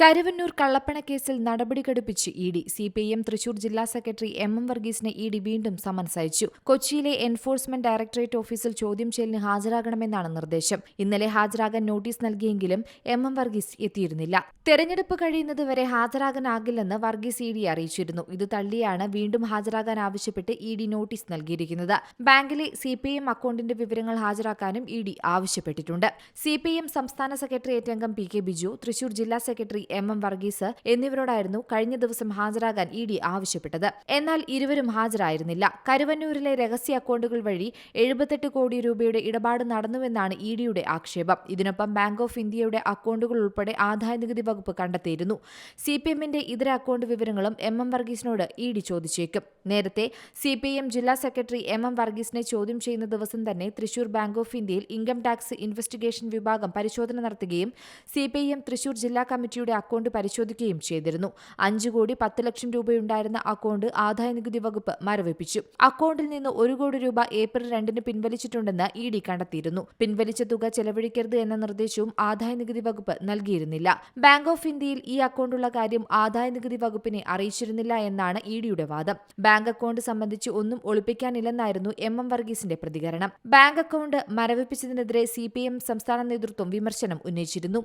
കരുവന്നൂർ കള്ളപ്പണ കേസിൽ നടപടി ഘടിപ്പിച്ച് E D. C P I M Thrissur ജില്ലാ സെക്രട്ടറി എം എം വർഗീസിന് ഇ ഡി വീണ്ടും സമൻസ് അയച്ചു. കൊച്ചിയിലെ എൻഫോഴ്സ്മെന്റ് ഡയറക്ടറേറ്റ് ഓഫീസിൽ ചോദ്യം ചെയ്യലിന് ഹാജരാകണമെന്നാണ് നിർദ്ദേശം. ഇന്നലെ ഹാജരാകാൻ നോട്ടീസ് നൽകിയെങ്കിലും എം എം വർഗീസ് എത്തിയിരുന്നില്ല. തെരഞ്ഞെടുപ്പ് കഴിയുന്നതുവരെ ഹാജരാകാനാകില്ലെന്ന് വർഗീസ് ഇ ഡി അറിയിച്ചിരുന്നു. ഇത് തള്ളിയാണ് വീണ്ടും ഹാജരാകാൻ ആവശ്യപ്പെട്ട് ഇ ഡി നോട്ടീസ് നൽകിയിരിക്കുന്നത്. ബാങ്കിലെ സി പി എം അക്കൌണ്ടിന്റെ വിവരങ്ങൾ ഹാജരാക്കാനും ഇ ഡി ആവശ്യപ്പെട്ടിട്ടുണ്ട്. സി പി എം സംസ്ഥാന സെക്രട്ടേറിയറ്റ് അംഗം പി കെ ബിജു തൃശൂർ ജില്ലാ സെക്രട്ടറി എം എം വർഗീസ് എന്നിവരോടായിരുന്നു കഴിഞ്ഞ ദിവസം ഹാജരാകാൻ ഇ ഡി ആവശ്യപ്പെട്ടത്. എന്നാൽ ഇരുവരും ഹാജരായിരുന്നില്ല. കരുവന്നൂരിലെ രഹസ്യ അക്കൌണ്ടുകൾ വഴി എഴുപത്തെട്ട് കോടി രൂപയുടെ ഇടപാട് നടന്നുവെന്നാണ് ഇ ഡിയുടെ ആക്ഷേപം. ഇതിനൊപ്പം ബാങ്ക് ഓഫ് ഇന്ത്യയുടെ അക്കൌണ്ടുകൾ ഉൾപ്പെടെ ആദായനികുതി വകുപ്പ് കണ്ടെത്തിയിരുന്നു. സി പി എമ്മിന്റെ ഇതര അക്കൌണ്ട് വിവരങ്ങളും എം എം വർഗീസിനോട് ഇ ഡി ചോദിച്ചേക്കും. നേരത്തെ സി പി എം ജില്ലാ സെക്രട്ടറി എം എം വർഗീസിനെ ചോദ്യം ചെയ്യുന്ന ദിവസം തന്നെ തൃശൂർ ബാങ്ക് ഓഫ് ഇന്ത്യയിൽ ഇൻകം ടാക്സ് ഇൻവെസ്റ്റിഗേഷൻ വിഭാഗം പരിശോധന നടത്തുകയും സി പി എം തൃശൂർ ജില്ലാ കമ്മിറ്റിയുടെ അക്കൌണ്ട് പരിശോധിക്കുകയും ചെയ്തിരുന്നു. അഞ്ചു കോടി പത്ത് ലക്ഷം രൂപയുണ്ടായിരുന്ന അക്കൌണ്ട് ആദായനികുതി വകുപ്പ് മരവിപ്പിച്ചു. അക്കൌണ്ടിൽ നിന്ന് ഒരു കോടി രൂപ ഏപ്രിൽ രണ്ടിന് പിൻവലിച്ചിട്ടുണ്ടെന്ന് ഇ ഡി കണ്ടെത്തിയിരുന്നു. പിൻവലിച്ച തുക ചെലവഴിക്കരുത് എന്ന നിർദ്ദേശവും ആദായനികുതി വകുപ്പ് നൽകിയിരുന്നില്ല. ബാങ്ക് ഓഫ് ഇന്ത്യയിൽ ഈ അക്കൌണ്ടുള്ള കാര്യം ആദായനികുതി വകുപ്പിനെ അറിയിച്ചിരുന്നില്ല എന്നാണ് ഇ ഡിയുടെ വാദം. ബാങ്ക് അക്കൌണ്ട് സംബന്ധിച്ച് ഒന്നും ഒളിപ്പിക്കാനില്ലെന്നായിരുന്നു എം എം വർഗീസിന്റെ പ്രതികരണം. ബാങ്ക് അക്കൌണ്ട് മരവിപ്പിച്ചതിനെതിരെ സി സംസ്ഥാന നേതൃത്വം വിമർശനം ഉന്നയിച്ചിരുന്നു.